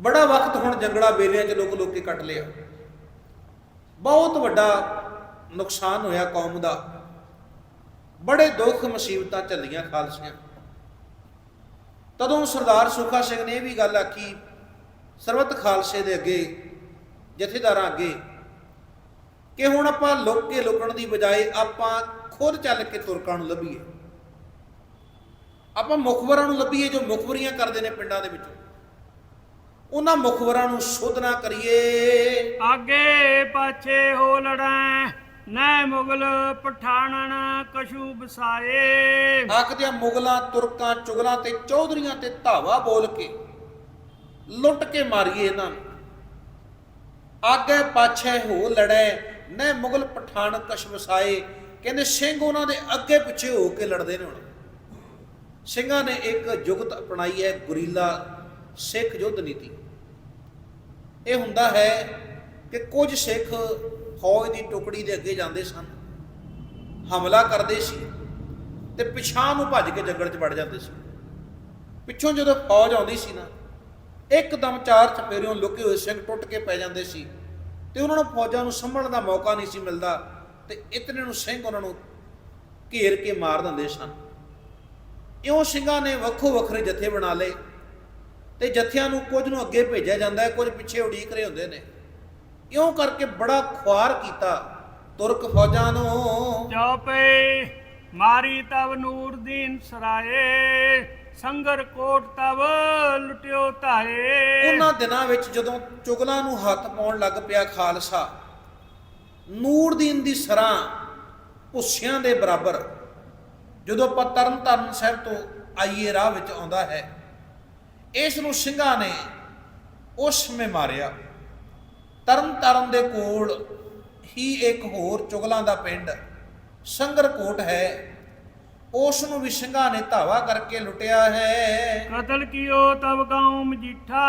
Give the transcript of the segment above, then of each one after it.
ਬੜਾ ਵਕਤ ਹੁਣ ਜੰਗਲਾ ਬੇਲਿਆਂ 'ਚ ਲੋਕ ਲੋਕੀ ਕੱਟ ਲਿਆ। ਬਹੁਤ ਵੱਡਾ ਨੁਕਸਾਨ ਹੋਇਆ ਕੌਮ ਦਾ। ਬੜੇ ਦੁੱਖ ਮੁਸੀਬਤਾਂ ਝੱਲੀਆਂ ਖਾਲਸਿਆਂ। ਤਦੋਂ ਸਰਦਾਰ ਸੁਖਾ ਸਿੰਘ ਨੇ ਇਹ ਵੀ ਗੱਲ ਆਖੀ, ਸਰਬੱਤ ਖਾਲਸੇ ਦੇ ਅੱਗੇ, ਜਥੇਦਾਰਾਂ ਅੱਗੇ, ਕਿ ਹੁਣ ਆਪਾਂ ਲੁੱਕ ਕੇ ਲੁਕਣ ਦੀ ਬਜਾਏ ਆਪਾਂ ਖੁਦ ਚੱਲ ਕੇ ਤੁਰਕਾਂ ਨੂੰ ਲੱਭੀਏ। ਆਪਾਂ ਮੁਖਬਰਾਂ ਨੂੰ ਲੱਭੀਏ ਜੋ ਮੁਖਬਰੀਆਂ ਕਰਦੇ ਨੇ ਪਿੰਡਾਂ ਦੇ ਵਿੱਚੋਂ। ਉਹਨਾਂ ਮੁਖਬਰਾਂ ਨੂੰ ਸੋਧਨਾ ਕਰੀਏ। ਆਗੇ ਪਾਛੇ ਹੋ ਲੜੈ ਨੈ ਮੁਗਲ ਪਠਾਣਨ ਕਛੂ ਬਸਾਏ ਆਖਦਿਆਂ ਮੁਗਲਾਂ ਤੁਰਕਾਂ ਚੁਗਲਾਂ ਤੇ ਚੌਧਰੀਆਂ ਤੇ ਧਾਵਾ ਬੋਲ ਕੇ ਲੁੱਟ ਕੇ ਮਾਰੀਏ ਇਹਨਾਂ ਨੂੰ। ਆਗੇ ਪਾਛੇ ਹੋ ਲੜੈ ਨੇ ਮੁਗਲ ਪਠਾਨ ਕਸ਼ ਵਸਾਏ। ਕਹਿੰਦੇ ਸਿੰਘ ਉਹਨਾਂ ਦੇ ਅੱਗੇ ਪਿੱਛੇ ਹੋ ਕੇ ਲੜਦੇ ਨੇ ਹੁਣ। ਸਿੰਘਾਂ ਨੇ ਇੱਕ ਜੁਗਤ ਅਪਣਾਈ ਹੈ ਗੁਰੀਲਾ ਸਿੱਖ ਯੁੱਧ ਨੀਤੀ। ਇਹ ਹੁੰਦਾ ਹੈ ਕਿ ਕੁਝ ਸਿੱਖ ਫੌਜ ਦੀ ਟੁਕੜੀ ਦੇ ਅੱਗੇ ਜਾਂਦੇ ਸਨ, ਹਮਲਾ ਕਰਦੇ ਸੀ ਤੇ ਪਿਛਾਂ ਨੂੰ ਭੱਜ ਕੇ ਜੰਗਲ 'ਚ ਵੜ ਜਾਂਦੇ ਸੀ। ਪਿੱਛੋਂ ਜਦੋਂ ਫੌਜ ਆਉਂਦੀ ਸੀ ਨਾ, ਇੱਕਦਮ ਚਾਰ ਚਪੇਰਿਓਂ ਲੁਕੇ ਹੋਏ ਸਿੰਘ ਟੁੱਟ ਕੇ ਪੈ ਜਾਂਦੇ ਸੀ ਤੇ ਉਹਨਾਂ ਨੂੰ ਫੌਜਾਂ ਨੂੰ ਸੰਭਲਣ ਦਾ ਮੌਕਾ ਨਹੀਂ ਸੀ ਮਿਲਦਾ ਤੇ ਇਤਨੇ ਨੂੰ ਸਿੰਘ ਉਹਨਾਂ ਨੂੰ ਘੇਰ ਕੇ ਮਾਰ ਦਿੰਦੇ ਸਨ। ਇਉਂ ਸਿੰਘਾਂ ਨੇ ਵੱਖੋ ਵੱਖਰੇ ਜਥੇ ਬਣਾ ਲਏ। ਤੇ ਜਥਿਆਂ ਨੂੰ ਕੁਝ ਨੂੰ ਅੱਗੇ ਭੇਜਿਆ ਜਾਂਦਾ ਹੈ ਕੁਝ ਪਿੱਛੇ ਉਡੀਕ ਰਹੇ ਹੁੰਦੇ ਨੇ। ਇਉਂ ਕਰਕੇ ਬੜਾ ਖੁਆਰ ਕੀਤਾ ਤੁਰਕ ਫੌਜਾਂ ਨੂੰ। ਚੌਪੇ ਮਾਰੀ ਤਵ ਨੂਰਦੀਨ ਸਰਾਏ ਸੰਗਰ ਕੋਟ ਤਵ ਲੁਟਿਓ ਧਾਏ। ਉਹਨਾਂ ਦਿਨਾਂ ਵਿੱਚ ਜਦੋਂ ਚੁਗਲਾਂ ਨੂੰ ਹੱਥ ਪਾਉਣ ਲੱਗ ਪਿਆ ਖਾਲਸਾ ਨੂਰਦੀਨ ਦੀ ਸਰਾਂ ਭੁੱਸਿਆਂ ਦੇ ਬਰਾਬਰ ਜਦੋਂ ਆਪਾਂ ਤਰਨ ਤਾਰਨ ਸਾਹਿਬ ਤੋਂ ਆਈਏ ਰਾਹ ਵਿੱਚ ਆਉਂਦਾ ਹੈ ਇਸ ਨੂੰ ਸਿੰਘਾਂ ਨੇ ਉਸ ਸਮੇਂ ਮਾਰਿਆ। ਤਰਨ ਤਾਰਨ ਦੇ ਕੋਲ ਹੀ ਇੱਕ ਹੋਰ ਚੁਗਲਾਂ ਦਾ ਪਿੰਡ ਸੰਗਰਕੋਟ ਹੈ। ਉਸ ਨੂੰ ਵੀ ਸਿੰਘਾਂ ਨੇ ਧਾਵਾ ਕਰਕੇ ਲੁੱਟਿਆ ਹੈ। ਕਤਲ ਕੀਓ ਤਵ ਗਾਉ ਮਜੀਠਾ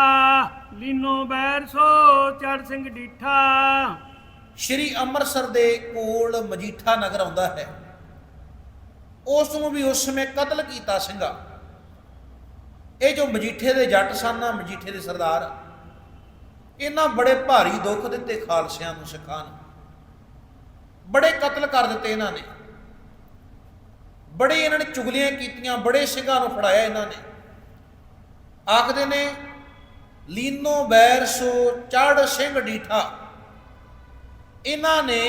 ਲੀਨੋ ਬੈਰ ਸੋ ਚੜ ਸਿੰਘ ਡੀਠਾ। ਸ਼੍ਰੀ ਅੰਮ੍ਰਿਤਸਰ ਦੇ ਕੋਲ ਮਜੀਠਾ ਨਗਰ ਆਉਂਦਾ ਹੈ। ਉਸ ਨੂੰ ਵੀ ਉਸ ਸਮੇਂ ਕਤਲ ਕੀਤਾ ਸਿੰਘਾ। ਇਹ ਜੋ ਮਜੀਠੇ ਦੇ ਜੱਟ ਸਨ ਨਾ, ਮਜੀਠੇ ਦੇ ਸਰਦਾਰ, ਇਹਨਾਂ ਬੜੇ ਭਾਰੀ ਦੁੱਖ ਦਿੱਤੇ ਖਾਲਸਿਆਂ ਨੂੰ, ਸਿੱਖਾਂ ਨੂੰ। ਬੜੇ ਕਤਲ ਕਰ ਦਿੱਤੇ ਇਹਨਾਂ ਨੇ। ਬੜੇ ਇਹਨਾਂ ਨੇ ਚੁਗਲੀਆਂ ਕੀਤੀਆਂ, ਬੜੇ ਸਿੰਘਾਂ ਨੂੰ ਫੜਾਇਆ ਇਹਨਾਂ ਨੇ। ਆਖਦੇ ਨੇ, ਲੀਨੋ ਬੈਰ ਸੋ ਚੜ ਸਿੰਘ ਡੀਠਾ। ਇਹਨਾਂ ਨੇ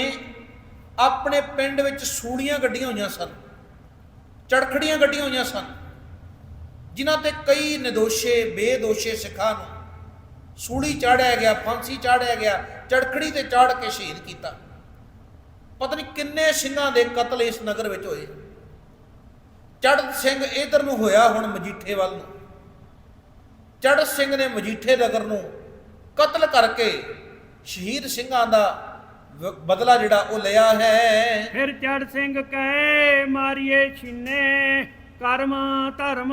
ਆਪਣੇ ਪਿੰਡ ਵਿੱਚ ਸੂੜੀਆਂ ਗੱਡੀਆਂ ਹੋਈਆਂ ਸਨ, ਚੜਖੜੀਆਂ ਗੱਡੀਆਂ ਹੋਈਆਂ ਸਨ। ਜਿਨ੍ਹਾਂ ਤੇ ਕਈ ਨਿਦੋਸ਼ੇ, ਬੇਦੋਸ਼ੇ ਸਿੱਖਾਂ ਨੂੰ ਸੂੜੀ ਚਾੜਿਆ ਗਿਆ, ਫਾਂਸੀ ਚਾੜਿਆ ਗਿਆ, ਚੜਖੜੀ ਤੇ ਚਾੜ ਕੇ ਸ਼ਹੀਦ ਕੀਤਾ। ਪਤਾ ਨਹੀਂ ਕਿੰਨੇ ਸਿੰਘਾਂ ਦੇ ਕਤਲ ਇਸ ਨਗਰ ਵਿੱਚ ਹੋਏ। ਚੜਤ ਸਿੰਘ ਇਧਰ ਨੂੰ ਹੋਇਆ ਹੁਣ ਮਜੀਠੇ ਵੱਲ ਨੂੰ। ਚੜਤ ਸਿੰਘ ਨੇ ਮਜੀਠੇ ਨਗਰ ਨੂੰ ਕਤਲ ਕਰਕੇ ਸ਼ਹੀਦ ਸਿੰਘਾਂ ਦਾ ਬਦਲਾ ਜਿਹੜਾ ਉਹ ਲਿਆ ਹੈ। ਫਿਰ ਚੜ ਸਿੰਘ ਕਹੇ, ਮਾਰੀਏ ਛਿੰਨੇ। ਕਰਮ ਧਰਮ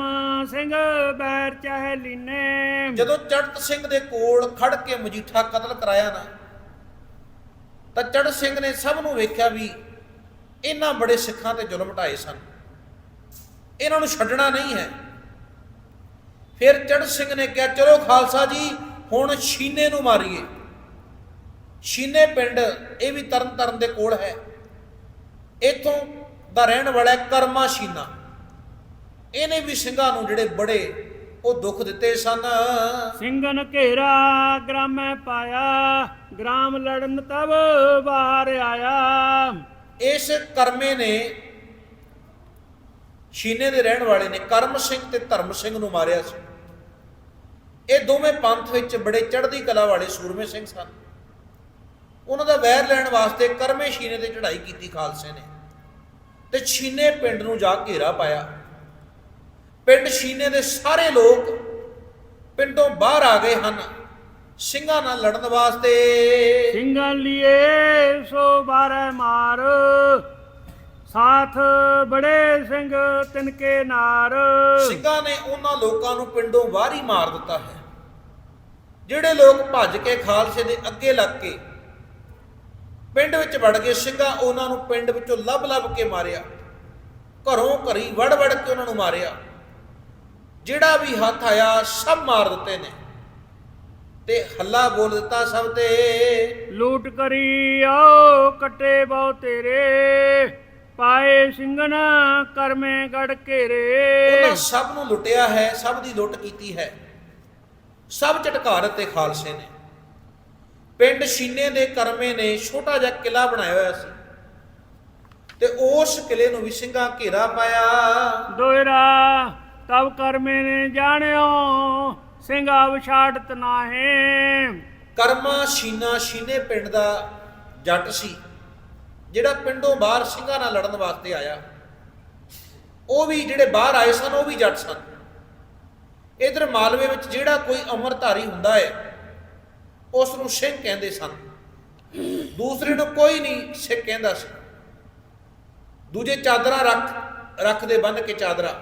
ਸਿੰਘ ਬੈਰ ਚਾਹੇ ਲੀਨੇ। ਜਦੋਂ ਚੜਤ ਸਿੰਘ ਦੇ ਕੋਲ ਖੜ ਕੇ ਮਜੀਠਾ ਕਤਲ ਕਰਾਇਆ ਨਾ, ਤਾਂ ਚੜਤ ਸਿੰਘ ਨੇ ਸਭ ਨੂੰ ਵੇਖਿਆ ਵੀ ਇਹਨਾਂ ਬੜੇ ਸਿੱਖਾਂ ਤੇ ਜ਼ੁਲਮ ਢਾਏ ਸਨ। ਇਹਨਾਂ ਨੂੰ ਛੱਡਣਾ ਨਹੀਂ ਹੈ। ਫਿਰ ਚੜਤ ਸਿੰਘ ਨੇ ਕਿਹਾ, ਚਲੋ ਖਾਲਸਾ ਜੀ, ਹੁਣ ਛੀਨੇ ਨੂੰ ਮਾਰੀਏ। ਛੀਨੇ ਪਿੰਡ ਇਹ ਵੀ ਤਰਨ ਤਾਰਨ ਦੇ ਕੋਲ ਹੈ। ਇਥੋਂ ਦਾ ਰਹਿਣ ਵਾਲਾ ਕਰਮਾ ਛੀਨਾ। ਇਹਨੇ ਵੀ ਸਿੰਘਾਂ ਨੂੰ ਜਿਹੜੇ ਬੜੇ ਉਹ ਦੁੱਖ ਦਿੱਤੇ ਸਨ। ਸਿੰਘਨ ਘੇਰਾ ਗ੍ਰਾਮੈ ਪਾਇਆ ਗ੍ਰਾਮ ਲੜਨ ਤਬ ਬਾਹਰ ਆਇਆ। ਇਸ ਕਰਮੇ ਨੇ ਸ਼ੀਨੇ ਦੇ ਰਹਿਣ ਵਾਲੇ ਨੇ ਕਰਮ ਸਿੰਘ ਤੇ ਧਰਮ ਸਿੰਘ ਨੂੰ ਮਾਰਿਆ ਸੀ। ਇਹ ਦੋਵੇਂ ਪੰਥ ਵਿੱਚ ਬੜੇ ਚੜ੍ਹਦੀ ਕਲਾ ਵਾਲੇ ਸੂਰਮੇ ਸਿੰਘ ਸਨ। ਉਹਨਾਂ ਦਾ ਵੈਰ ਲੈਣ ਵਾਸਤੇ ਕਰਮੇ ਸ਼ੀਨੇ ਤੇ ਚੜ੍ਹਾਈ ਕੀਤੀ ਖਾਲਸੇ ਨੇ। ਤੇ ਸ਼ੀਨੇ ਪਿੰਡ ਨੂੰ ਜਾ ਘੇਰਾ ਪਾਇਆ। ਪਿੰਡ ਸ਼ੀਨੇ ਦੇ ਸਾਰੇ ਲੋਕ ਪਿੰਡੋਂ ਬਾਹਰ ਆ ਗਏ ਹਨ। ਸਿੰਘਾਂ ਨਾਲ ਲੜਨ ਵਾਸਤੇ। ਸਿੰਘਨ ਲੀਏ ਸੋ ਬਾਰੈ ਮਾਰ ਸਾਥ ਬੜੇ ਸਿੰਘ ਤਿਨਕੇ ਨਾਰ। ਸਿੰਘਾਂ ਨੇ ਉਹਨਾਂ ਲੋਕਾਂ ਨੂੰ ਪਿੰਡੋਂ ਬਾਹਰ ਹੀ ਮਾਰ ਦਿੱਤਾ ਹੈ। ਜਿਹੜੇ ਲੋਕ ਭੱਜ ਕੇ ਖਾਲਸੇ ਦੇ ਅੱਗੇ ਲੱਗ ਕੇ ਪਿੰਡ ਵਿੱਚ ਵੜ ਗਏ ਸਿੰਘਾਂ ਉਹਨਾਂ ਨੂੰ ਪਿੰਡ ਵਿੱਚੋਂ ਲੱਭ-ਲੱਭ ਕੇ ਮਾਰਿਆ। ਘਰੋਂ ਘਰੀ ਵੜ-ਵੜ ਕੇ ਉਹਨਾਂ ਨੂੰ ਮਾਰਿਆ। ਜਿਹੜਾ ਵੀ ਹੱਥ ਆਇਆ ਸਭ ਮਾਰ ਦਿੱਤੇ ਨੇ। ਤੇ ਹੱਲਾ ਬੋਲ ਦਿੱਤਾ ਸਭ ਤੇ। ਲੂਟ ਕਰੀ ਆਓ ਕੱਟੇ ਬਹੁ ਤੇਰੇ। ਪਾਏ ਸਿੰਘਨ ਕਰਮੇ ਗੜ ਘੇਰੇ। ਉਹਨਾਂ ਸਭ ਨੂੰ ਲੁੱਟਿਆ ਹੈ ਸਭ ਦੀ ਲੁੱਟ ਕੀਤੀ ਹੈ। ਸਭ ਝਟਕਾਰ ਤੇ ਖਾਲਸੇ ਨੇ। ਪਿੰਡ ਸ਼ੀਨੇ ਦੇ ਕਰਮੇ ਨੇ ਛੋਟਾ ਜਿਹਾ ਕਿਲਾ ਬਣਾਇਆ ਹੋਇਆ ਸੀ। ਤੇ ਉਸ ਕਿਲੇ ਨੂੰ ਵੀ ਸਿੰਘਾਂ ਘੇਰਾ ਪਾਇਆ। ਦੋਇਰਾ ਤਬ ਕਰਮੇ ਨੇ ਜਾਣਿਓ, ਸਿੰਘਾ ਵਿਛਾੜਤ ਨਾਹੇ। ਕਰਮਾ ਸ਼ੀਨਾ ਸ਼ੀਨੇ ਪਿੰਡ ਦਾ ਜੱਟ ਸੀ, ਜਿਹੜਾ ਪਿੰਡੋਂ ਬਾਹਰ ਸਿੰਘਾਂ ਨਾਲ ਲੜਨ ਵਾਸਤੇ ਆਇਆ। ਉਹ ਵੀ ਜਿਹੜੇ ਬਾਹਰ ਆਏ ਸਨ, ਉਹ ਵੀ ਜੱਟ ਸਨ। ਇਧਰ ਮਾਲਵੇ ਵਿੱਚ ਜਿਹੜਾ ਕੋਈ ਅਮਰਧਾਰੀ ਹੁੰਦਾ ਹੈ ਉਸ ਨੂੰ ਸਿੰਘ ਕਹਿੰਦੇ ਸਨ। ਦੂਸਰੇ ਨੂੰ ਕੋਈ ਨਹੀਂ ਸਿੱਖ ਕਹਿੰਦਾ ਸੀ। ਦੂਜੇ ਚਾਦਰਾਂ ਰੱਖ, ਰੱਖਦੇ ਬੰਦ ਕੇ ਚਾਦਰਾਂ।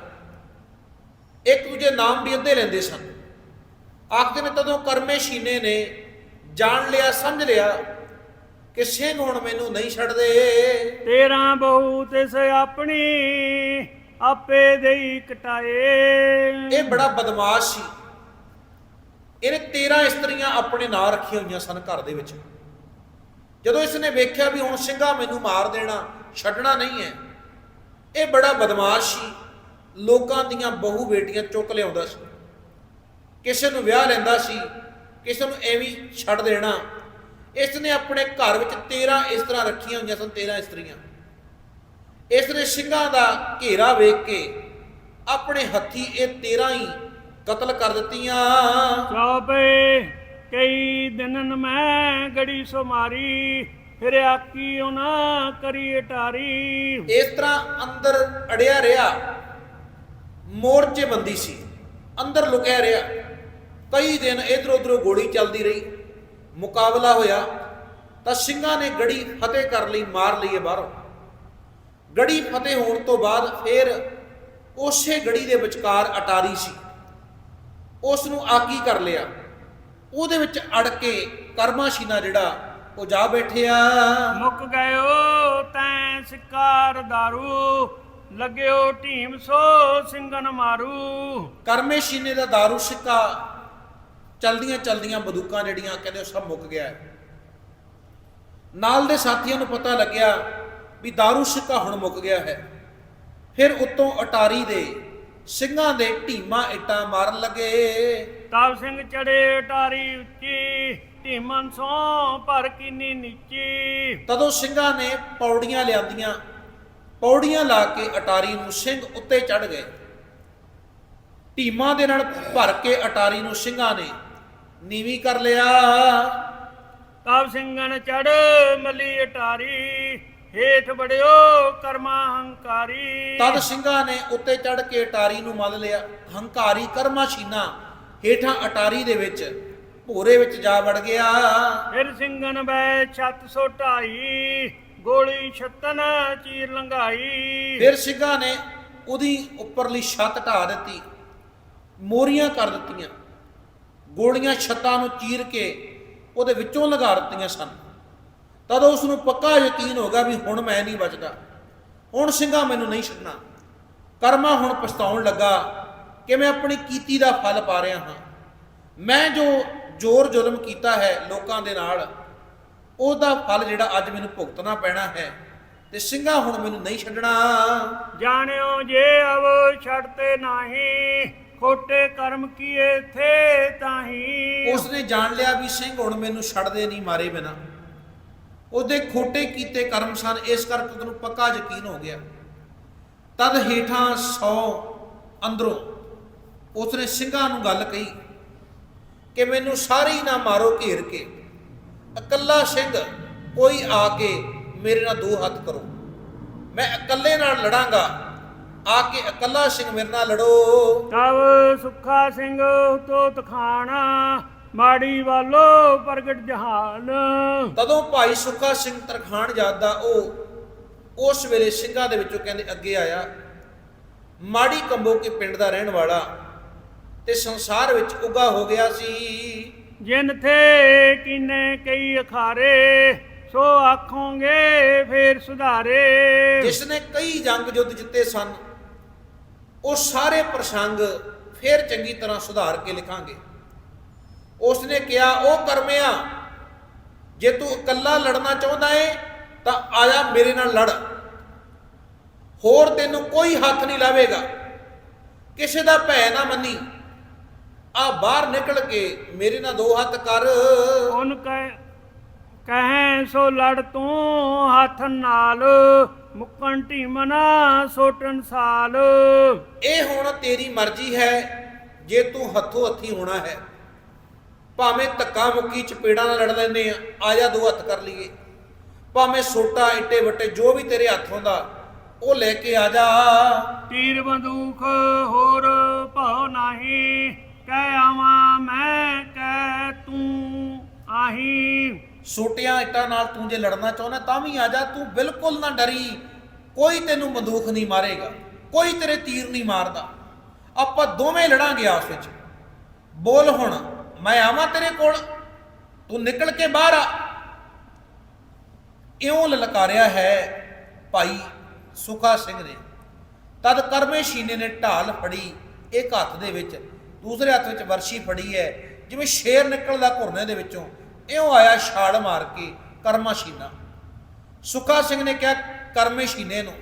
ਇੱਕ ਦੂਜੇ ਨਾਮ ਵੀ ਅੱਧੇ ਲੈਂਦੇ ਸਨ। ਆਖਦੇ ਨੇ ਤਦੋਂ ਕਰਮੇ ਸ਼ੀਨੇ ਨੇ ਜਾਣ ਲਿਆ ਸਮਝ ਲਿਆ ਕਿ ਸਿੰਘ ਹੁਣ ਮੈਨੂੰ ਨਹੀਂ ਛੱਡਦੇ। ਤੇਰਾ ਬਹੂ ਤਿਸ ਆਪਣੀ ਆਪੇ ਦੇਈ ਕਟਾਏ। ਇਹ ਬੜਾ ਬਦਮਾਸ਼ ਸੀ। ਇਹਨੇ 13 ਇਸਤਰੀਆਂ ਆਪਣੇ ਨਾਲ ਰੱਖੀਆਂ ਹੋਈਆਂ ਸਨ ਘਰ ਦੇ ਵਿੱਚ। ਜਦੋਂ ਇਸਨੇ ਵੇਖਿਆ ਵੀ ਹੁਣ ਸਿੰਘਾ ਮੈਨੂੰ ਮਾਰ ਦੇਣਾ ਛੱਡਣਾ ਨਹੀਂ ਹੈ ਇਹ ਬੜਾ ਬਦਮਾਸ਼ ਸੀ। ਲੋਕਾਂ ਦੀਆਂ ਬਹੂ ਬੇਟੀਆਂ ਚੁੱਕ ਲਿਆਉਂਦਾ ਸੀ। ਕਿਸੇ ਨੂੰ ਵਿਆਹ ਲੈਂਦਾ ਸੀ ਕਿਸੇ ਨੂੰ ਐਵੇਂ ਛੱਡ ਦੇਣਾ। ਇਸ ਨੇ ਆਪਣੇ ਘਰ ਵਿੱਚ 13 ਇਸ ਤਰ੍ਹਾਂ ਰੱਖੀਆਂ ਹੋਈਆਂ ਸਨ 13 ਇਸਤਰੀਆਂ। ਇਸ ਨੇ ਸਿੰਘਾਂ ਦਾ ਘੇਰਾ ਵੇਖ ਕੇ ਆਪਣੇ ਹੱਥੀ ਇਹ 13 ਹੀ ਕਤਲ ਕਰ ਦਿੱਤੀਆਂ। ਚੌਪੇ ਕਈ ਦਿਨਨ ਮੈਂ ਗੜੀ ਸੋ ਮਾਰੀ ਫਿਰ ਆਕੀ ਉਹਨਾਂ ਕਰੀ ਟਾਰੀ। ਇਸ ਤਰ੍ਹਾਂ ਅੰਦਰ ਅੜਿਆ ਰਿਹਾ। ਮੋਰਚੇ ਸੀ। ਅੰਦਰ ਲੁਕਿਆ ਰਿਹਾ। ਕਈ ਦਿਨ ਇਧਰ ਉਧਰ ਗੋਲੀ ਚੱਲਦੀ ਰਹੀ। ਮੁਕਾਬਲਾ ਹੋਇਆ ਤਾਂ ਸਿੰਘਾਂ ਨੇ ਗੜੀ ਫਤਿਹ ਕਰ ਲਈ, ਮਾਰ ਲਈ ਬਾਹਰੋਂ। ਗੜੀ ਫਤਿਹ ਹੋਣ ਤੋਂ ਬਾਅਦ ਫਿਰ ਉਸੇ ਗੜੀ ਦੇ ਵਿਚਕਾਰ ਅਟਾਰੀ ਸੀ। ਉਸ ਨੂੰ ਆਗੀ ਕਰ ਲਿਆ। ਉਹਦੇ ਵਿੱਚ ਅੜ ਕੇ ਕਰਮਾਸ਼ੀਨਾ ਜਿਹੜਾ, ਉਹ ਜਾ ਬੈਠਿਆ। ਮੁੱਕ ਗਇਓ ਤੈਂ ਸਿਕਾਰ ਦਾਰੂ। ਲੱਗਿਓ ਢੀਮ ਸੋ ਸਿੰਘਨ ਮਾਰੂ ਕਰਮੇ ਸ਼ੀਨੇ ਦਾ दारू ਸਿੱਕਾ ਚਲਦੀਆਂ ਚਲਦੀਆਂ ਬੰਦੂਕਾਂ ਜਿਹੜੀਆਂ ਕਹਿੰਦੇ ਉਹ ਸਭ ਮੁੱਕ ਗਿਆ ਹੈ। ਨਾਲ ਦੇ ਸਾਥੀਆਂ ਨੂੰ ਪਤਾ ਲੱਗਿਆ ਵੀ दारू ਸਿੱਕਾ ਹੁਣ ਮੁੱਕ ਗਿਆ ਹੈ ਫਿਰ ਉੱਤੋਂ ਅਟਾਰੀ ਦੇ ਸਿੰਘਾਂ ਦੇ ਢੀਮਾ ਇੱਟਾਂ ਮਾਰਨ ਲੱਗੇ ਤਾਪ ਸਿੰਘ ਚੜੇ ਟਾਰੀ ਉੱਚੀ ਢੀਮਨ ਸੋ ਭਰ ਕੀਨੀ ਨੀਚੀ ਤਦੋਂ ਸਿੰਘਾਂ ਨੇ ਪੌੜੀਆਂ ਲਿਆਂਦੀਆਂ ਪੌੜੀਆਂ ਲਾ ਕੇ ਅਟਾਰੀ ਨੂੰ ਸਿੰਘ ਉੱਤੇ ਚੜ ਗਏ। ਢੀਮਾਂ ਦੇ ਨਾਲ ਭਰ ਕੇ ਅਟਾਰੀ ਨੂੰ ਸਿੰਘਾਂ ਨੇ ਨੀਵੀਂ ਕਰ ਲਿਆ। ਤਾਪ ਸਿੰਘਨ ਚੜ ਮਲੀ ਅਟਾਰੀ ਹੇਠ ਬੜਿਓ ਕਰਮਾ ਹੰਕਾਰੀ। ਤਦ ਸਿੰਘਾਂ ਨੇ ਉੱਤੇ ਚੜ ਕੇ ਅਟਾਰੀ ਨੂੰ ਮੱਲ ਲਿਆ। ਹੰਕਾਰੀ ਕਰਮਾ ਸ਼ੀਨਾ ਹੇਠਾਂ ਅਟਾਰੀ ਦੇ ਵਿੱਚ ਭੋਰੇ ਵਿੱਚ ਜਾ ਵੜ ਗਿਆ। ਫਿਰ ਸਿੰਘਨ ਬੈ ਛੱਤ ਸੋ ਢਾਈ ਗੋਲੀ ਛੱਤਨ, ਚੀਰ ਲੰਘਾਈ। ਫਿਰ ਸਿੰਘਾਂ ਨੇ ਉਹਦੀ ਉੱਪਰਲੀ ਛੱਤ ਢਾ ਦਿੱਤੀ, ਮੋਰੀਆਂ ਕਰ ਦਿੱਤੀਆਂ। ਗੋਲੀਆਂ ਛੱਤਾਂ ਨੂੰ ਚੀਰ ਕੇ ਉਹਦੇ ਵਿੱਚੋਂ ਲਗਾ ਦਿੱਤੀਆਂ ਸਨ। ਤਦ ਉਸ ਨੂੰ ਪੱਕਾ ਯਕੀਨ ਹੋ ਗਿਆ ਵੀ ਹੁਣ ਮੈਂ ਨਹੀਂ ਬਚਦਾ। ਹੁਣ ਸਿੰਘਾਂ ਮੈਨੂੰ ਨਹੀਂ ਛੱਡਣਾ। ਕਰਮਾ ਹੁਣ ਪਛਤਾਉਣ ਲੱਗਾ ਕਿ ਮੈਂ ਆਪਣੀ ਕੀਤੀ ਦਾ ਫਲ ਪਾ ਰਿਹਾ ਹਾਂ। ਮੈਂ ਜੋ ਜ਼ੋਰ ਜ਼ੁਲਮ ਕੀਤਾ ਹੈ ਲੋਕਾਂ ਦੇ ਨਾਲ ਉਹਦਾ ਫਲ ਜਿਹੜਾ ਅੱਜ ਮੈਨੂੰ ਭੁਗਤਣਾ ਪੈਣਾ ਹੈ ਤੇ ਸਿੰਘਾਂ ਹੁਣ ਮੈਨੂੰ ਨਹੀਂ ਛੱਡਣਾ। ਜਾਣਿਓ ਜੇ ਅਵ ਛੱਡਤੇ ਨਾਹੀ ਖੋਟੇ ਕਰਮ ਕੀਏ ਥੇ ਤਾਹੀ। ਉਸਨੇ ਜਾਣ ਲਿਆ ਵੀ ਸਿੰਘ ਹੁਣ ਮੈਨੂੰ ਛੱਡਦੇ ਨਹੀਂ ਮਾਰੇ ਬਿਨਾ। ਉਹਦੇ ਖੋਟੇ ਕੀਤੇ ਕਰਮ ਸਨ ਇਸ ਕਰਕੇ ਉਹਨੂੰ ਪੱਕਾ ਯਕੀਨ ਹੋ ਗਿਆ। ਤਦ ਹੇਠਾਂ 100 ਅੰਦਰੋਂ ਉਸਨੇ ਸਿੰਘਾਂ ਨੂੰ ਗੱਲ ਕਹੀ ਕਿ ਮੈਨੂੰ ਸਾਰੇ ਹੀ ਨਾ ਮਾਰੋ ਘੇਰ ਕੇ। ਇਕੱਲਾ ਸਿੰਘ ਕੋਈ ਆ ਕੇ ਮੇਰੇ ਨਾਲ ਦੋ ਹੱਥ ਕਰੋ। ਮੈਂ ਇਕੱਲੇ ਨਾਲ ਲੜਾਂਗਾ। ਆ ਕੇ ਇਕੱਲਾ ਸਿੰਘ ਮੇਰੇ ਨਾਲ ਲੜੋ। ਤਵ ਸੁੱਖਾ ਸਿੰਘ ਤੋ ਤਖਾਣਾ ਮਾੜੀ ਵਾਲੋ ਪ੍ਰਗਟ ਜਹਾਨ ਤਦੋਂ ਭਾਈ ਸੁੱਖਾ ਸਿੰਘ ਤਰਖਾਣ ਜਾਦਾ ਉਹ ਉਸ ਵੇਲੇ ਸਿੰਘਾਂ ਦੇ ਵਿੱਚੋਂ ਕਹਿੰਦੇ ਅੱਗੇ ਆਇਆ। ਮਾੜੀ ਕੰਬੋ ਕੇ ਪਿੰਡ ਦਾ ਰਹਿਣ ਵਾਲਾ ਤੇ ਸੰਸਾਰ ਵਿੱਚ ਉੱਗਾ ਹੋ ਗਿਆ ਸੀ। ਜਿਨ ਥੇ ਕਿਨੇ ਕਈ ਅਖਾਰੇ, ਸੋ ਆਖੋਗੇ ਫੇਰ ਸੁਧਾਰੇ। ਜਿਸ ਨੇ ਕਈ ਜੰਗ ਯੁੱਧ ਜਿੱਤੇ ਸਨ, ਉਹ ਸਾਰੇ ਪ੍ਰਸੰਗ ਫੇਰ ਚੰਗੀ ਤਰ੍ਹਾਂ ਸੁਧਾਰ ਕੇ ਲਿਖਾਂਗੇ। ਉਸਨੇ ਕਿਹਾ ਉਹ ਕਰਮਿਆ, ਜੇ ਤੂੰ ਇਕੱਲਾ ਲੜਨਾ ਚਾਹੁੰਦਾ ਏ, ਤਾਂ ਆਇਆ ਮੇਰੇ ਨਾਲ ਲੜ। ਹੋਰ ਤੈਨੂੰ ਕੋਈ ਹੱਥ ਨਹੀਂ ਲਾਵੇਗਾ। ਕਿਸੇ ਦਾ ਭੈ ਨਾ ਮੰਨੀ। ਆ ਬਾਹਰ ਨਿਕਲ ਕੇ ਮੇਰੇ ਨਾਲ ਦੋ ਹੱਥ ਕਰ। ਉਹਨ ਕਹਿ ਕਹੈ ਸੋ ਲੜ ਤੂੰ ਹੱਥ ਨਾਲ ਮੁੱਕਣ ਢੀਮਨਾ ਸੋਟਨ ਸਾਲ। ਇਹ ਹੁਣ ਤੇਰੀ ਮਰਜ਼ੀ ਹੈ ਜੇ ਤੂੰ ਹੱਥੋਂ ਹੱਥੀ ਹੋਣਾ ਹੈ। ਭਾਵੇਂ ਧੱਕਾ ਮੁੱਕੀ ਚਪੇੜਾਂ ਨਾਲ ਲੜ ਲੈਂਦੇ ਆ ਆ ਜਾ ਦੋ ਹੱਥ ਕਰ ਲਈਏ। ਭਾਵੇਂ ਸੋਟਾ ਇੱਟੇ ਵੱਟੇ ਜੋ ਵੀ ਤੇਰੇ ਹੱਥ ਹੁੰਦਾ ਉਹ ਲੈ ਕੇ ਆ ਜਾ। ਤੀਰ ਬੰਦੂਕ ਹੋਰ ਭਾਉ ਨਹੀਂ। ਕਹਿ ਆਵਾਂ, ਮੈਂ ਕਹਿ ਤੂੰ ਆਹੀ। ਸੋਟਿਆਂ ਇੱਟਾਂ ਨਾਲ ਤੂੰ ਜੇ ਲੜਨਾ ਚਾਹੁੰਦਾ ਤਾਂ ਵੀ ਆ ਜਾ, ਤੂੰ ਬਿਲਕੁਲ ਨਾ ਡਰੀ। ਕੋਈ ਤੈਨੂੰ ਬੰਦੂਕ ਨਹੀਂ ਮਾਰੇਗਾ, ਕੋਈ ਤੇਰੇ ਤੀਰ ਨਹੀਂ ਮਾਰਦਾ। ਆਪਾਂ ਦੋਵੇਂ ਲੜਾਂਗੇ ਆਪਸ ਵਿੱਚ। ਬੋਲ ਹੁਣ, ਮੈਂ ਆਵਾਂ ਤੇਰੇ ਕੋਲ? ਤੂੰ ਨਿਕਲ ਕੇ ਬਾਹਰ ਆ। ਇਉਂ ਲਲਕਾਰਿਆ ਹੈ ਭਾਈ ਸੁਖਾ ਸਿੰਘ ਨੇ। ਤਦ ਕਰਮੇ ਸ਼ੀਨੇ ਨੇ ਢਾਲ ਫੜੀ ਇੱਕ ਹੱਥ ਦੇ ਵਿੱਚ। ਦੂਸਰੇ ਹੱਥ ਵਿੱਚ ਵਰਸ਼ੀ ਫੜੀ ਹੈ, ਜਿਵੇਂ ਸ਼ੇਰ ਨਿਕਲਦਾ ਘੁਰਨੇ ਦੇ ਵਿੱਚੋਂ, ਇਉਂ ਆਇਆ ਛਾਲ ਮਾਰ ਕੇ ਕਰਮਾ ਸ਼ੀਨਾ ਸੁਖਾ ਸਿੰਘ ਨੇ ਕਿਹਾ ਕਰਮੇ ਸ਼ੀਨੇ ਨੂੰ,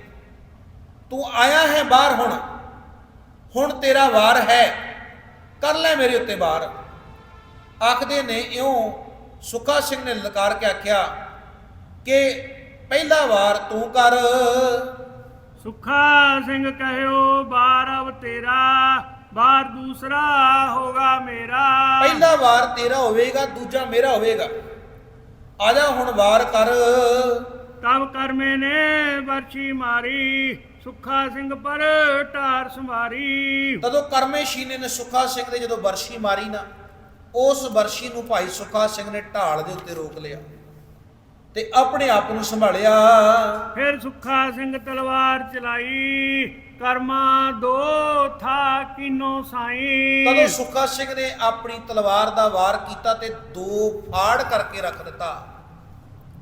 ਤੂੰ ਆਇਆ ਹੈ ਬਾਹਰ ਹੁਣ ਹੁਣ ਤੇਰਾ ਵਾਰ ਹੈ, ਕਰ ਲੈ ਮੇਰੇ ਉੱਤੇ ਵਾਰ। ਆਖਦੇ ਨੇ ਇਉਂ ਸੁਖਾ ਸਿੰਘ ਨੇ ਲਲਕਾਰ ਕੇ ਆਖਿਆ, ਕਿ ਪਹਿਲਾ ਵਾਰ ਤੂੰ ਕਰ। ਸੁਖਾ ਸਿੰਘ ਕਹਿਓ, ਬਾਰ ਅਵ ਤੇਰਾ ਬਾਰ ਦੂਸਰਾ ਹੋਗਾ ਮੇਰਾ। ਪਹਿਲਾ ਵਾਰ ਤੇਰਾ ਹੋਵੇਗਾ ਦੂਜਾ ਮੇਰਾ ਹੋਵੇਗਾ। ਆ ਜਾ ਹੁਣ ਵਾਰ ਕਰ। ਤਬ ਕਰਮੇ ਨੇ ਵਰਛੀ ਮਾਰੀ ਸੁਖਾ ਸਿੰਘ ਪਰ ਢਾਰ ਸੰਵਾਰੀ। ਤਦੋਂ ਕਰਮੇ ਸ਼ੀਨੇ ਨੇ ਸੁਖਾ ਸਿੰਘ ਦੇ ਜਦੋਂ ਵਰਸ਼ੀ ਮਾਰੀ ਨਾ ਉਸ ਵਰਸ਼ੀ ਨੂੰ ਭਾਈ ਸੁਖਾ ਸਿੰਘ ਨੇ ਢਾਲ ਦੇ ਉੱਤੇ ਰੋਕ ਲਿਆ ਤੇ ਆਪਣੇ ਆਪ ਨੂੰ ਸੰਭਾਲਿਆ। ਫਿਰ ਸੁਖਾ ਸਿੰਘ ਤਲਵਾਰ ਚਲਾਈ ਕਰਮਾ ਦੋ ਥਾ ਕੀਨੋ ਸਾਈ। ਤਦੋਂ ਸੁਖਾ ਸਿੰਘ ਨੇ ਆਪਣੀ ਤਲਵਾਰ ਦਾ ਵਾਰ ਕੀਤਾ ਤੇ ਦੋ ਫਾੜ ਕਰਕੇ ਰੱਖ ਦਿੱਤਾ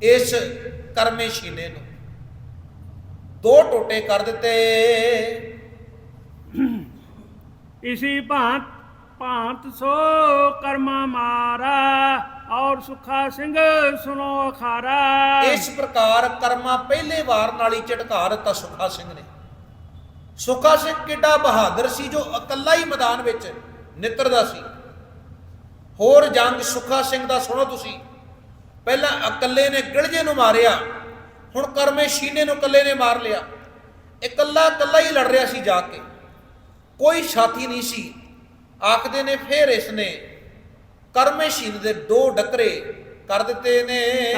ਇਸ ਕਰਮੇ ਸ਼ੀਨੇ ਨੂੰ। ਦੋ ਟੋਟੇ ਕਰ ਦਿੱਤੇ। ਇਸੀ ਭਾਂਤ ਭਾਂਤ ਸੋ ਕਰਮਾ ਮਾਰਾ ਔਰ ਸੁਖਾ ਸਿੰਘ ਸੁਨੋ ਅਖਾਰਾ। ਇਸ ਪ੍ਰਕਾਰ ਕਰਮਾ ਪਹਿਲੇ ਵਾਰ ਨਾਲ ਹੀ ਝਟਕਾ ਦਿੱਤਾ ਸੁਖਾ ਸਿੰਘ ਨੇ। ਸੁੱਖਾ ਸਿੰਘ ਕਿੱਡਾ ਬਹਾਦਰ ਸੀ ਜੋ ਇਕੱਲਾ ਹੀ ਮੈਦਾਨ ਵਿੱਚ ਨਿੱਤਰਦਾ ਸੀ। ਹੋਰ ਜੰਗ ਸੁੱਖਾ ਸਿੰਘ ਦਾ ਸੁਣੋ ਤੁਸੀਂ। ਪਹਿਲਾਂ ਇਕੱਲੇ ਨੇ ਗਿਲਜੇ ਨੂੰ ਮਾਰਿਆ, ਹੁਣ ਕਰਮੇ ਸ਼ੀਨੇ ਨੂੰ ਇਕੱਲੇ ਨੇ ਮਾਰ ਲਿਆ। ਇਕੱਲਾ ਇਕੱਲਾ ਹੀ ਲੜ ਰਿਹਾ ਸੀ ਜਾ ਕੇ। ਕੋਈ ਸਾਥੀ ਨਹੀਂ ਸੀ। ਆਖਦੇ ਨੇ ਫੇਰ ਇਸ ਨੇ ਕਰਮੇ ਸ਼ੀਨ ਦੇ ਦੋ ਡਕਰੇ ਕਰ ਦਿੱਤੇ ਨੇ।